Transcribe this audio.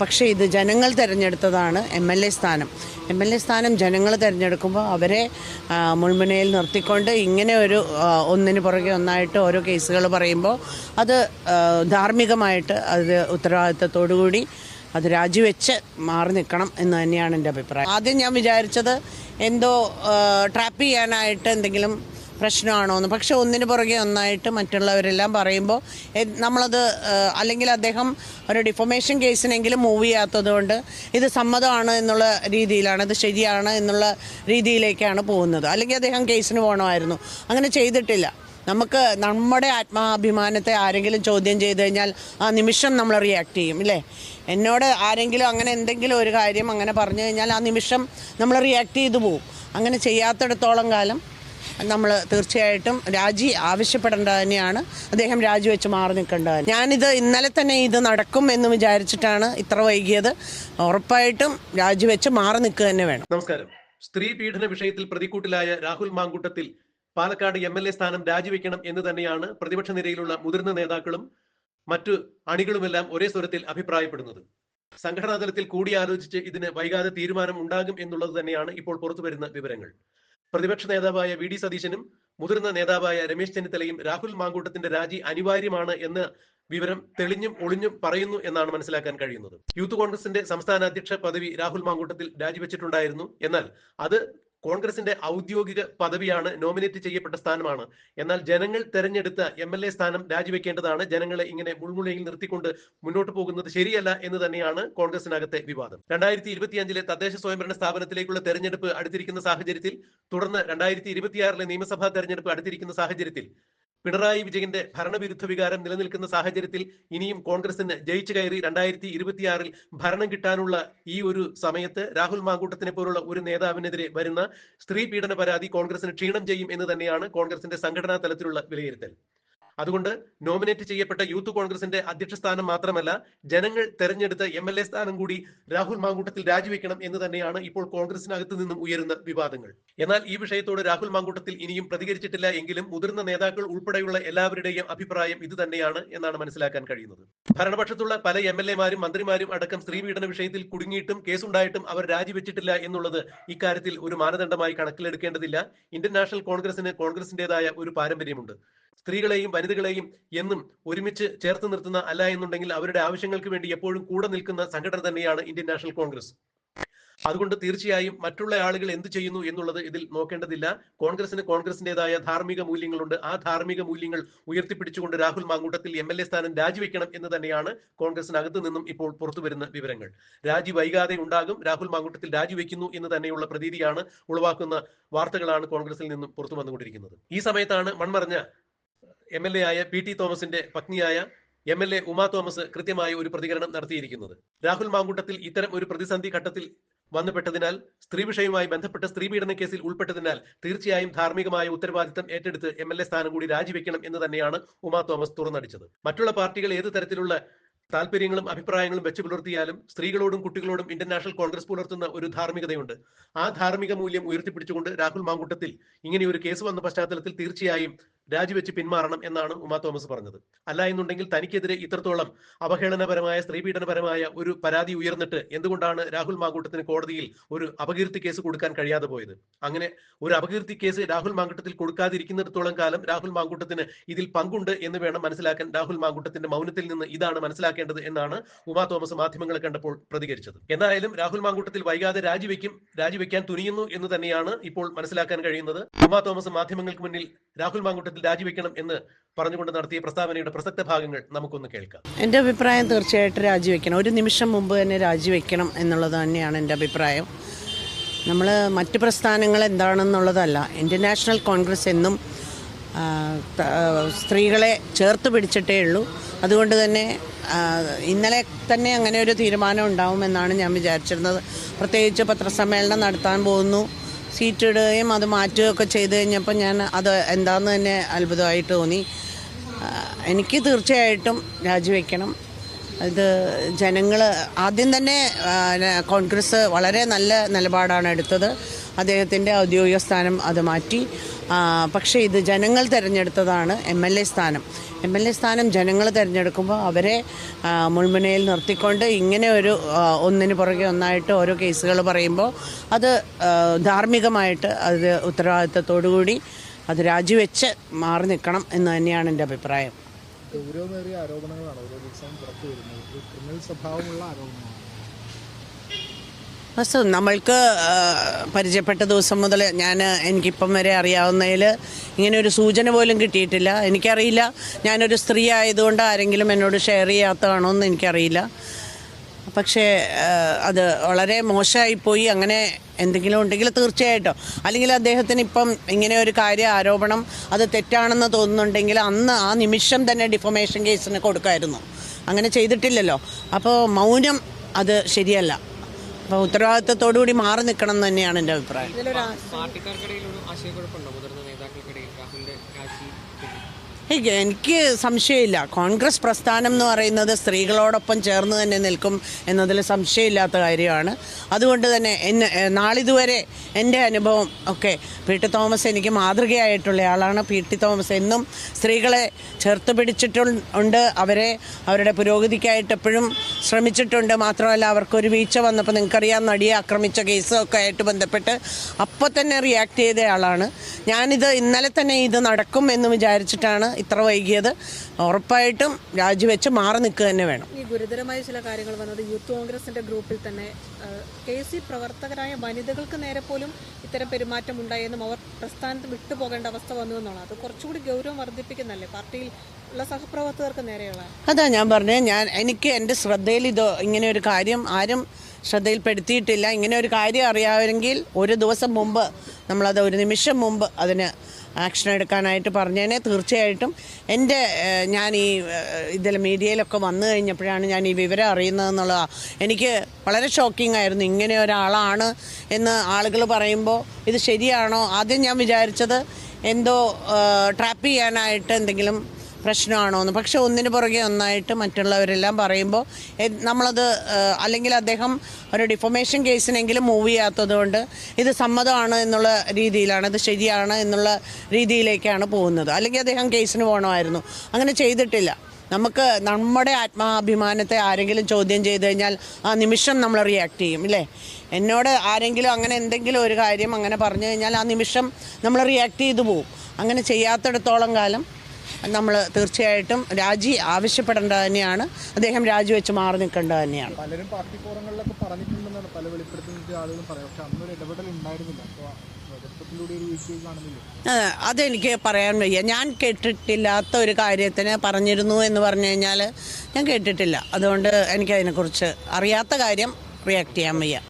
പക്ഷേ ഇത് ജനങ്ങൾ തിരഞ്ഞെടുത്തതാണ് എം എൽ എ സ്ഥാനം. എം എൽ എ സ്ഥാനം ജനങ്ങൾ തിരഞ്ഞെടുക്കുമ്പോൾ അവരെ മുൾമുനയിൽ നിർത്തിക്കൊണ്ട് ഇങ്ങനെ ഒരു ഒന്നിന് പുറകെ ഒന്നായിട്ട് ഓരോ കേസുകൾ പറയുമ്പോൾ അത് ധാർമ്മികമായിട്ട് അത് ഉത്തരവാദിത്തത്തോടു കൂടി അത് രാജിവെച്ച് മാറി നിൽക്കണം എന്ന് തന്നെയാണ് എന്റെ അഭിപ്രായം. ആദ്യം ഞാൻ വിചാരിച്ചത് എന്തോ ട്രാപ്പ് ചെയ്യാനായിട്ട് എന്തെങ്കിലും പ്രശ്നമാണോ എന്ന് പക്ഷെ ഒന്നിന് പുറകെ ഒന്നായിട്ട് മറ്റുള്ളവരെല്ലാം പറയുമ്പോൾ നമ്മളത് അല്ലെങ്കിൽ അദ്ദേഹം ഒരു ഡിഫോമേഷൻ കേസിനെങ്കിലും മൂവ് ചെയ്യാത്തത് കൊണ്ട് ഇത് സമ്മതമാണ് എന്നുള്ള രീതിയിലാണ് ഇത് ശരിയാണ് എന്നുള്ള രീതിയിലേക്കാണ് പോകുന്നത്. അല്ലെങ്കിൽ അദ്ദേഹം കേസിന് പോകണമായിരുന്നു അങ്ങനെ ചെയ്തിട്ടില്ല. നമുക്ക് നമ്മുടെ ആത്മാഭിമാനത്തെ ആരെങ്കിലും ചോദ്യം ചെയ്തു കഴിഞ്ഞാൽ ആ നിമിഷം നമ്മൾ റിയാക്ട് ചെയ്യും ഇല്ലേ? എന്നോട് ആരെങ്കിലും അങ്ങനെ എന്തെങ്കിലും ഒരു കാര്യം അങ്ങനെ പറഞ്ഞു കഴിഞ്ഞാൽ ആ നിമിഷം നമ്മൾ റിയാക്ട് ചെയ്തു പോകും അങ്ങനെ ചെയ്യാത്തിടത്തോളം കാലം നമ്മൾ തീർച്ചയായിട്ടും രാജി ആവശ്യപ്പെടേണ്ട തന്നെയാണ്. അദ്ദേഹം രാജിവെച്ച് മാറി നിൽക്കേണ്ടത് ഞാനിത് ഇന്നലെ തന്നെ ഇത് നടക്കും എന്ന് വിചാരിച്ചിട്ടാണ് ഇത്ര വൈകിയത്. ഉറപ്പായിട്ടും രാജിവെച്ച് മാറി നിൽക്കുക തന്നെ വേണം. നമസ്കാരം. സ്ത്രീ പീഡന വിഷയത്തിൽ പ്രതിക്കൂട്ടിലായ Rahul Mamkootathil Palakkad M L A സ്ഥാനം രാജിവെക്കണം എന്ന് തന്നെയാണ് പ്രതിപക്ഷ നിരയിലുള്ള മുതിർന്ന നേതാക്കളും മറ്റു അണികളുമെല്ലാം ഒരേ സ്വരത്തിൽ അഭിപ്രായപ്പെടുന്നത്. സംഘടനാതലത്തിൽ കൂടിയാലോചിച്ച് ഇതിന് വൈകാതെ തീരുമാനം ഉണ്ടാകും എന്നുള്ളത് തന്നെയാണ് ഇപ്പോൾ പുറത്തുവരുന്ന വിവരങ്ങൾ. പ്രതിപക്ഷ നേതാവായ വി ഡി സതീശനും മുതിർന്ന നേതാവായ രമേശ് ചെന്നിത്തലയും രാഹുൽ മാങ്കൂട്ടത്തിന്റെ രാജി അനിവാര്യമാണ് എന്ന് വിവരം തെളിഞ്ഞും ഒളിഞ്ഞും പറയുന്നു എന്നാണ് മനസ്സിലാക്കാൻ കഴിയുന്നത്. യൂത്ത് കോൺഗ്രസിന്റെ സംസ്ഥാന അധ്യക്ഷ പദവി രാഹുൽ മാങ്കൂട്ടത്തിൽ രാജിവെച്ചിട്ടുണ്ടായിരുന്നു. എന്നാൽ അത് കോൺഗ്രസിന്റെ ഔദ്യോഗിക പദവിയാണ് നോമിനേറ്റ് ചെയ്യപ്പെട്ട സ്ഥാനമാണ്. എന്നാൽ ജനങ്ങൾ തെരഞ്ഞെടുത്ത എം എൽ എ സ്ഥാനം രാജിവെക്കേണ്ടതാണ്. ജനങ്ങളെ ഇങ്ങനെ മുൾമുനയിൽ നിർത്തിക്കൊണ്ട് മുന്നോട്ട് പോകുന്നത് ശരിയല്ല എന്ന് തന്നെയാണ് കോൺഗ്രസിനകത്തെ വിവാദം. രണ്ടായിരത്തി ഇരുപത്തിയഞ്ചിലെ തദ്ദേശ സ്വയംഭരണ സ്ഥാപനത്തിലേക്കുള്ള തെരഞ്ഞെടുപ്പ് അടുത്തിരിക്കുന്ന സാഹചര്യത്തിൽ തുടർന്ന് രണ്ടായിരത്തി ഇരുപത്തിയാറിലെ നിയമസഭാ തെരഞ്ഞെടുപ്പ് അടുത്തിരിക്കുന്ന സാഹചര്യത്തിൽ പിണറായി വിജയന്റെ ഭരണവിരുദ്ധ വികാരം നിലനിൽക്കുന്ന സാഹചര്യത്തിൽ ഇനിയും കോൺഗ്രസിന് ജയിച്ചു കയറി രണ്ടായിരത്തി ഇരുപത്തിയാറിൽ ഭരണം കിട്ടാനുള്ള ഈ ഒരു സമയത്ത് രാഹുൽ മാങ്കൂട്ടത്തിനെ പോലുള്ള ഒരു നേതാവിനെതിരെ വരുന്ന സ്ത്രീ പീഡന പരാതി കോൺഗ്രസിന് ക്ഷീണം ചെയ്യും എന്ന് തന്നെയാണ് കോൺഗ്രസിന്റെ സംഘടനാ തലത്തിലുള്ള വിലയിരുത്തൽ. അതുകൊണ്ട് നോമിനേറ്റ് ചെയ്യപ്പെട്ട യൂത്ത് കോൺഗ്രസിന്റെ അധ്യക്ഷ സ്ഥാനം മാത്രമല്ല ജനങ്ങൾ തെരഞ്ഞെടുത്ത എം എൽ എ സ്ഥാനം കൂടി രാഹുൽ മാങ്കൂട്ടത്തിൽ രാജിവെക്കണം എന്ന് തന്നെയാണ് ഇപ്പോൾ കോൺഗ്രസിനകത്ത് നിന്നും ഉയരുന്ന വിവാദങ്ങൾ. എന്നാൽ ഈ വിഷയത്തോട് രാഹുൽ മാങ്കൂട്ടത്തിൽ ഇനിയും പ്രതികരിച്ചിട്ടില്ല എങ്കിലും മുതിർന്ന നേതാക്കൾ ഉൾപ്പെടെയുള്ള എല്ലാവരുടെയും അഭിപ്രായം ഇത് തന്നെയാണ് എന്നാണ് മനസ്സിലാക്കാൻ കഴിയുന്നത്. ഭരണപക്ഷത്തുള്ള പല എം എൽ എമാരും മന്ത്രിമാരും അടക്കം സ്ത്രീ പീഡന വിഷയത്തിൽ കുടുങ്ങിയിട്ടും കേസുണ്ടായിട്ടും അവർ രാജിവെച്ചിട്ടില്ല എന്നുള്ളത് ഇക്കാര്യത്തിൽ ഒരു മാനദണ്ഡമായി കണക്കിലെടുക്കേണ്ടതില്ല. ഇന്ത്യൻ നാഷണൽ കോൺഗ്രസിന് കോൺഗ്രസിന്റേതായ ഒരു പാരമ്പര്യമുണ്ട്. സ്ത്രീകളെയും വനിതകളെയും എന്നും ഒരുമിച്ച് ചേർത്ത് നിർത്തുന്ന അല്ല എന്നുണ്ടെങ്കിൽ അവരുടെ ആവശ്യങ്ങൾക്ക് വേണ്ടി എപ്പോഴും കൂടെ നിൽക്കുന്ന സംഘടന തന്നെയാണ് ഇന്ത്യൻ നാഷണൽ കോൺഗ്രസ്. അതുകൊണ്ട് തീർച്ചയായും മറ്റുള്ള ആളുകൾ എന്ത് ചെയ്യുന്നു എന്നുള്ളത് ഇതിൽ നോക്കേണ്ടതില്ല. കോൺഗ്രസിന് കോൺഗ്രസിന്റേതായ ധാർമ്മിക മൂല്യങ്ങളുണ്ട്. ആ ധാർമ്മിക മൂല്യങ്ങൾ ഉയർത്തിപ്പിടിച്ചുകൊണ്ട് Rahul Mamkootathil M L A സ്ഥാനം രാജിവെക്കണം എന്ന് തന്നെയാണ് കോൺഗ്രസിനകത്ത് നിന്നും ഇപ്പോൾ പുറത്തു വരുന്ന വിവരങ്ങൾ. രാജി വൈകാതെ ഉണ്ടാകും. രാഹുൽ മാങ്കൂട്ടത്തിൽ രാജിവെക്കുന്നു എന്ന് തന്നെയുള്ള പ്രതീതിയാണ് ഉളവാക്കുന്ന വാർത്തകളാണ് കോൺഗ്രസിൽ നിന്നും പുറത്തു വന്നുകൊണ്ടിരിക്കുന്നത് ഈ സമയത്താണ് മൺമറഞ്ഞ എം എൽ എ ആയ പി ടി തോമസിന്റെ പത്നിയായ M L A Uma Thomas കൃത്യമായ ഒരു പ്രതികരണം നടത്തിയിരിക്കുന്നത്. രാഹുൽ മാങ്കൂട്ടത്തിൽ ഇത്തരം ഒരു പ്രതിസന്ധി ഘട്ടത്തിൽ വന്നുപെട്ടതിനാൽ സ്ത്രീ വിഷയവുമായി ബന്ധപ്പെട്ട സ്ത്രീ പീഡന കേസിൽ ഉൾപ്പെട്ടതിനാൽ തീർച്ചയായും ധാർമ്മികമായ ഉത്തരവാദിത്തം ഏറ്റെടുത്ത് എം എൽ എ സ്ഥാനം കൂടി രാജിവെക്കണം എന്ന് തന്നെയാണ് ഉമാ തോമസ് തുറന്നടിച്ചത്. മറ്റുള്ള പാർട്ടികൾ ഏത് തരത്തിലുള്ള താല്പര്യങ്ങളും അഭിപ്രായങ്ങളും വെച്ച് പുലർത്തിയാലും സ്ത്രീകളോടും കുട്ടികളോടും ഇന്ത്യൻ നാഷണൽ കോൺഗ്രസ് പുലർത്തുന്ന ഒരു ധാർമ്മികതയുണ്ട്. ആ ധാർമ്മിക മൂല്യം ഉയർത്തിപ്പിടിച്ചുകൊണ്ട് രാഹുൽ മാങ്കുട്ടത്തിൽ ഇങ്ങനെ ഒരു കേസ് വന്ന പശ്ചാത്തലത്തിൽ തീർച്ചയായും രാജിവെച്ച് പിന്മാറണം എന്നാണ് ഉമ തോമസ് പറഞ്ഞത്. അല്ല എന്നുണ്ടെങ്കിൽ തനിക്കെതിരെ ഇത്രത്തോളം അവഹേളനപരമായ സ്ത്രീപീഡനപരമായ ഒരു പരാതി ഉയർന്നിട്ട് എന്തുകൊണ്ടാണ് രാഹുൽ മാങ്കൂട്ടത്തിന് കോടതിയിൽ ഒരു അപകീർത്തി കേസ് കൊടുക്കാൻ കഴിയാതെ പോയത്? അങ്ങനെ ഒരു അപകീർത്തി കേസ് രാഹുൽ മാങ്കൂട്ടത്തിൽ കൊടുക്കാതിരിക്കുന്നിടത്തോളം കാലം രാഹുൽ മാങ്കൂട്ടത്തിന് ഇതിൽ പങ്കുണ്ട് എന്ന് വേണം മനസ്സിലാക്കാൻ രാഹുൽ മാങ്കൂട്ടത്തിന്റെ മൗനത്തിൽ നിന്ന് ഇതാണ് മനസ്സിലാക്കേണ്ടത് എന്നാണ് ഉമാ തോമസ് മാധ്യമങ്ങളെ കണ്ടപ്പോൾ പ്രതികരിച്ചത്. എന്തായാലും രാഹുൽ മാങ്കൂട്ടത്തിൽ വൈകാതെ രാജിവെക്കും രാജിവെക്കാൻ തുനിയുന്നു എന്ന് തന്നെയാണ് ഇപ്പോൾ മനസ്സിലാക്കാൻ കഴിയുന്നത്. ഉമ തോമസ് മാധ്യമങ്ങൾക്ക് മുന്നിൽ രാഹുൽ മാങ്കൂട്ടത്തിൽ രാജിവെക്കണം എന്ന് പറഞ്ഞുകൊണ്ട് നടത്തിയ പ്രസ്താവനയുടെ പ്രസക്ത ഭാഗങ്ങൾ നമുക്കൊന്ന് കേൾക്കാം. എന്റെ അഭിപ്രായം തീർച്ചയായിട്ടും രാജിവെക്കണം. ഒരു നിമിഷം മുമ്പ് തന്നെ രാജിവെക്കണം എന്നുള്ളത് തന്നെയാണ് എന്റെ അഭിപ്രായം. നമ്മൾ മറ്റ് പ്രസ്ഥാനങ്ങൾ എന്താണെന്നുള്ളതല്ല. ഇന്ത്യൻ നാഷണൽ കോൺഗ്രസ് എന്നും സ്ത്രീകളെ ചേർത്ത് പിടിച്ചിട്ടേ ഉള്ളൂ. അതുകൊണ്ട് തന്നെ ഇന്നലെ തന്നെ അങ്ങനെ ഒരു തീരുമാനം ഉണ്ടാവുമെന്നാണ് ഞാൻ വിചാരിച്ചിരുന്നത്. പ്രത്യേകിച്ച് പത്രസമ്മേളനം നടത്താൻ പോകുന്നു. സീറ്റ് ഇടുകയും അത് മാറ്റുകയൊക്കെ ചെയ്ത് കഴിഞ്ഞപ്പോൾ ഞാൻ അത് എന്താണെന്ന് തന്നെ അത്ഭുതമായിട്ട് തോന്നി. എനിക്ക് തീർച്ചയായിട്ടും രാജിവെക്കണം. ഇത് ജനങ്ങൾ ആദ്യം തന്നെ കോൺഗ്രസ് വളരെ നല്ല നിലപാടാണ് എടുത്തത്. അദ്ദേഹത്തിന്റെ ഔദ്യോഗിക സ്ഥാനം അത് മാറ്റി. പക്ഷേ ഇത് ജനങ്ങൾ തിരഞ്ഞെടുത്തതാണ് എം എൽ എ സ്ഥാനം. എം എൽ എ സ്ഥാനം ജനങ്ങൾ തിരഞ്ഞെടുക്കുമ്പോൾ അവരെ മുൾമുനയിൽ നിർത്തിക്കൊണ്ട് ഇങ്ങനെ ഒരു ഒന്നിന് പുറകെ ഒന്നായിട്ട് ഓരോ കേസുകൾ പറയുമ്പോൾ അത് ധാർമ്മികമായിട്ട് അത് ഉത്തരവാദിത്തത്തോടുകൂടി അത് രാജിവെച്ച് മാറി നിൽക്കണം എന്ന് തന്നെയാണ് എന്റെ അഭിപ്രായം. ഗൗരവമേറിയ ആരോപണങ്ങളാണ് ഓരോ ദിവസവും പുറത്തു വരുന്നത്. ക്രിമിനൽ സ്വഭാവമുള്ള ആരോപണമാണ്. വസ്തു നമ്മൾക്ക് പരിചയപ്പെട്ട ദിവസം മുതൽ ഞാൻ എനിക്കിപ്പം വരെ അറിയാവുന്നതിൽ ഇങ്ങനെ ഒരു സൂചന പോലും കിട്ടിയിട്ടില്ല. എനിക്കറിയില്ല ഞാനൊരു സ്ത്രീ ആയതുകൊണ്ട് ആരെങ്കിലും എന്നോട് ഷെയർ ചെയ്യാത്തതാണോ എന്ന് എനിക്കറിയില്ല. പക്ഷേ അത് വളരെ മോശമായിപ്പോയി. അങ്ങനെ എന്തെങ്കിലും ഉണ്ടെങ്കിൽ തീർച്ചയായിട്ടും. അല്ലെങ്കിൽ അദ്ദേഹത്തിന് ഇപ്പം ഇങ്ങനെ ഒരു കാര്യ ആരോപണം അത് തെറ്റാണെന്ന് തോന്നുന്നുണ്ടെങ്കിൽ അന്ന് ആ നിമിഷം തന്നെ ഡിഫമേഷൻ കേസിന് കൊടുക്കായിരുന്നു. അങ്ങനെ ചെയ്തിട്ടില്ലല്ലോ. അപ്പോൾ മൗനം അത് ശരിയല്ല. അപ്പോൾ ഉത്തരവാദിത്തത്തോടു കൂടി മാറി നിൽക്കണം എന്ന് തന്നെയാണ് എന്റെ അഭിപ്രായം. ഒരു എനിക്ക് സംശയമില്ല. കോൺഗ്രസ് പ്രസ്ഥാനം എന്ന് പറയുന്നത് സ്ത്രീകളോടൊപ്പം ചേർന്ന് തന്നെ നിൽക്കും എന്നതിൽ സംശയമില്ലാത്ത കാര്യമാണ്. അതുകൊണ്ട് തന്നെ എന്നെ നാളിതുവരെ എന്റെ അനുഭവം ഒക്കെ പി ടി തോമസ് എനിക്ക് മാതൃകയായിട്ടുള്ള ആളാണ് പി ടി തോമസ് എന്നും സ്ത്രീകളെ ചേർത്ത് പിടിച്ചിട്ടുണ്ട് അവരെ അവരുടെ പുരോഗതിക്കായിട്ട് എപ്പോഴും ശ്രമിച്ചിട്ടുണ്ട്. മാത്രമല്ല അവർക്കൊരു വീഴ്ച വന്നപ്പോൾ നിങ്ങൾക്കറിയാം നടിയെ ആക്രമിച്ച കേസൊക്കെ ആയിട്ട് ബന്ധപ്പെട്ട് അപ്പോൾ തന്നെ റിയാക്ട് ചെയ്ത ആളാണ് ഞാനിത് ഇന്നലെ തന്നെ ഇത് നടക്കും എന്ന് വിചാരിച്ചിട്ടാണ് ഇത്ര വൈകിയത്. ഉറപ്പായിട്ടും രാജിവെച്ച് മാറി നിൽക്കുക തന്നെ വേണം. ഈ ഗുരുതരമായ ചില കാര്യങ്ങൾ വന്നത് യൂത്ത് കോൺഗ്രസിന്റെ ഗ്രൂപ്പിൽ തന്നെ കെ സി പ്രവർത്തകരായ വനിതകൾക്ക് നേരെ പോലും ഇത്തരം പെരുമാറ്റം ഉണ്ടായെന്നും അവർ പ്രസ്ഥാനത്ത് വിട്ടുപോകേണ്ട അവസ്ഥ വന്നു എന്നാണ് അത് കുറച്ചുകൂടി ഗൗരവം വർദ്ധിപ്പിക്കുന്നല്ലേ പാർട്ടിയിൽ ഉള്ള സഹപ്രവർത്തകർക്ക് നേരെയുള്ള? അതാ ഞാൻ പറഞ്ഞത്. ഞാൻ എനിക്ക് എന്റെ ശ്രദ്ധയിൽ ഇത് ഇങ്ങനെ ഒരു കാര്യം ആരും ശ്രദ്ധയിൽപ്പെടുത്തിയിട്ടില്ല. ഇങ്ങനെ ഒരു കാര്യം അറിയാമെങ്കിൽ ഒരു ദിവസം മുമ്പ് നമ്മളത് ഒരു നിമിഷം മുമ്പ് അതിന് ആക്ഷൻ എടുക്കാനായിട്ട് പറഞ്ഞതിനെ തീർച്ചയായിട്ടും എന്റെ ഞാൻ ഈ ഇതിൽ മീഡിയയിലൊക്കെ വന്നു കഴിഞ്ഞപ്പോഴാണ് ഞാൻ ഈ വിവരം അറിയുന്നതെന്നുള്ള എനിക്ക് വളരെ ഷോക്കിംഗ് ആയിരുന്നു. ഇങ്ങനെ ഒരാളാണ് എന്ന് ആളുകൾ പറയുമ്പോൾ ഇത് ശരിയാണോ? ആദ്യം ഞാൻ വിചാരിച്ചത് എന്തോ ട്രാപ്പ് ചെയ്യാനായിട്ട് എന്തെങ്കിലും പ്രശ്നമാണോ എന്ന് പക്ഷെ ഒന്നിന് പുറകെ ഒന്നായിട്ട് മറ്റുള്ളവരെല്ലാം പറയുമ്പോൾ നമ്മളത് അല്ലെങ്കിൽ അദ്ദേഹം ഒരു ഡിഫോമേഷൻ കേസിനെങ്കിലും മൂവ് ചെയ്യാത്തത് കൊണ്ട് ഇത് സമ്മതമാണ് എന്നുള്ള രീതിയിലാണ് ഇത് ശരിയാണ് എന്നുള്ള രീതിയിലേക്കാണ് പോകുന്നത്. അല്ലെങ്കിൽ അദ്ദേഹം കേസിന് പോകണമായിരുന്നു അങ്ങനെ ചെയ്തിട്ടില്ല. നമുക്ക് നമ്മുടെ ആത്മാഭിമാനത്തെ ആരെങ്കിലും ചോദ്യം ചെയ്ത് കഴിഞ്ഞാൽ ആ നിമിഷം നമ്മൾ റിയാക്ട് ചെയ്യും ഇല്ലേ? എന്നോട് ആരെങ്കിലും അങ്ങനെ എന്തെങ്കിലും ഒരു കാര്യം അങ്ങനെ പറഞ്ഞു കഴിഞ്ഞാൽ ആ നിമിഷം നമ്മൾ റിയാക്ട് ചെയ്തു പോകും അങ്ങനെ ചെയ്യാത്തിടത്തോളം കാലം നമ്മൾ തീർച്ചയായിട്ടും രാജി ആവശ്യപ്പെടേണ്ടത് തന്നെയാണ്. അദ്ദേഹം രാജിവെച്ച് മാറി നിൽക്കേണ്ടത് തന്നെയാണ്. പലരും പാർട്ടി ഫോറങ്ങളിലൊക്കെ പറഞ്ഞിട്ടുണ്ടെന്നാണ് പല വെളിപ്പെടുത്തുന്ന ആളുകളും പറയാം പക്ഷെ അന്നൊരു ഇടപെടൽ ഉണ്ടായിരുന്നില്ല. അതെനിക്ക് പറയാൻ വയ്യ. ഞാൻ കേട്ടിട്ടില്ലാത്ത ഒരു കാര്യത്തിന് പറഞ്ഞിരുന്നു എന്ന് പറഞ്ഞു കഴിഞ്ഞാൽ ഞാൻ കേട്ടിട്ടില്ല. അതുകൊണ്ട് എനിക്കതിനെക്കുറിച്ച് അറിയാത്ത കാര്യം റിയാക്ട് ചെയ്യാൻ വയ്യ.